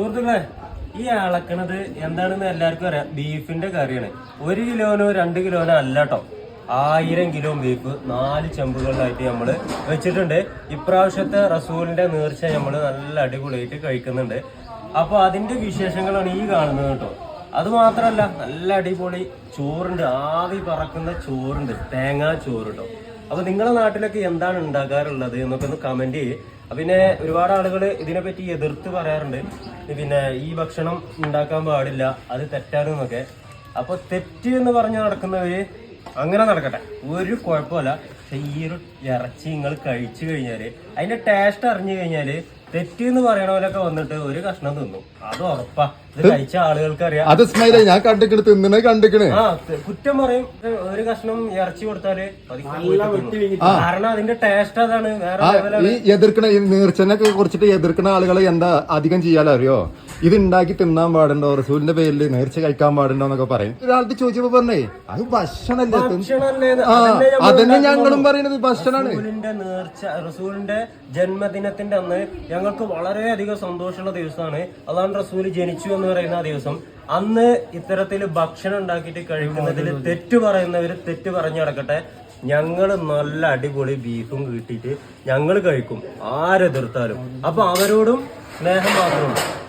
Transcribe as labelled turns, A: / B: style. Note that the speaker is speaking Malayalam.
A: സുഹൃത്തുക്കളെ ഈ അളക്കണത് എന്താണെന്ന് എല്ലാവർക്കും അറിയാം. ബീഫിന്റെ കറിയാണ്. ഒരു കിലോനോ രണ്ട് കിലോനോ അല്ല കേട്ടോ ആയിരം കിലോ ബീഫ് നാല് ചെമ്പുകളിലായിട്ട് നമ്മൾ വെച്ചിട്ടുണ്ട്. ഇപ്രാവശ്യത്തെ റസൂലിന്റെ നേർച്ച നമ്മൾ നല്ല അടിപൊളിയായിട്ട് കഴിക്കുന്നുണ്ട്. അപ്പൊ അതിന്റെ വിശേഷങ്ങളാണ് ഈ കാണുന്നത് കേട്ടോ. അത് മാത്രല്ല നല്ല അടിപൊളി ചോറുണ്ട്. ആവി പറക്കുന്ന ചോറുണ്ട്. തേങ്ങാ ചോറ് കേട്ടോ അപ്പൊ നിങ്ങളുടെ നാട്ടിലൊക്കെ എന്താണ് ഉണ്ടാക്കാറുള്ളത് എന്നൊക്കെ ഒന്ന് കമന്റ് ചെയ്യ്. പിന്നെ ഒരുപാട് ആളുകൾ ഇതിനെപ്പറ്റി എതിർത്ത് പറയാറുണ്ട്. പിന്നെ ഈ ഭക്ഷണം ഉണ്ടാക്കാൻ പാടില്ല അത് തെറ്റാണ് തെറ്റാണെന്നൊക്കെ അപ്പോൾ തെറ്റ് എന്ന് പറഞ്ഞ് നടക്കുന്നവര് അങ്ങനെ നടക്കട്ടെ. ഒരു കുഴപ്പമില്ല. പക്ഷെ ഈ ഒരു ഇറച്ചി നിങ്ങൾ കഴിച്ചു കഴിഞ്ഞാൽ അതിന്റെ ടേസ്റ്റ് അറിഞ്ഞു കഴിഞ്ഞാൽ തെറ്റ് എന്ന് പറയണവരൊക്കെ വന്നിട്ട് ഒരു കഷ്ണം തിന്നും. അത് ഉറപ്പാ. ഇത് കഴിച്ച ആളുകൾക്ക് അറിയാം
B: അത് സ്മൈല ഞാൻ കണ്ടിക്കണ് തിന്നണ കണ്ടിക്കണ്.
A: ആ ത- കുറ്റം പറയും. ഇത് ഒരു കഷ്ണം ഇറച്ചി കൊടുത്താൽ പതുക്കെ പോയിട്ട് തിന്നും. കാരണം അതിന്റെ ടേസ്റ്റ് അതാണ്. വേറെ
B: ആ
A: level ആണ്.
B: ഈ എതിർക്കണ ഈ നീർച്ചനൊക്കെ കുറിച്ചിട്ട് എതിർക്കണ ആളുകളെ എന്താ അധികം ചെയ്യാലോ അറിയോ ഇത് ഉണ്ടാക്കി തിന്നാൻ പാടുണ്ടോ? റസൂലിന്റെ പേരിൽ നേർച്ച കഴിക്കാൻ പാടുണ്ടോ എന്നൊക്കെ പറയും. ഒരാൾക്ക് ചോദിച്ചപ്പോ പറഞ്ഞേ അത് ഭക്ഷണല്ലേ. ആ അതന്നെ ഞങ്ങളും പറയുന്നത് ഭക്ഷണാണ്.
A: റസൂലിന്റെ നേർച്ച റസൂലിന്റെ ജന്മദിനത്തിന്റെ അന്ന് ഞങ്ങൾക്ക് വളരെയധികം സന്തോഷമുള്ള ദിവസമാണ്. അതാണ് റസൂൽ ജനിച്ചു എന്ന് പറയുന്ന ആ ദിവസം. അന്ന് ഇത്തരത്തിൽ ഭക്ഷണം ഉണ്ടാക്കിയിട്ട് കഴിക്കുന്നതിൽ തെറ്റ് പറയുന്നവർ തെറ്റ് പറഞ്ഞു നടക്കട്ടെ. ഞങ്ങൾ നല്ല അടിപൊളി ബീഫും കിട്ടിയിട്ട് ഞങ്ങൾ കഴിക്കും. ആരെതിർത്താലും. അപ്പൊ അവരോടും സ്നേഹം മാത്രമാണ്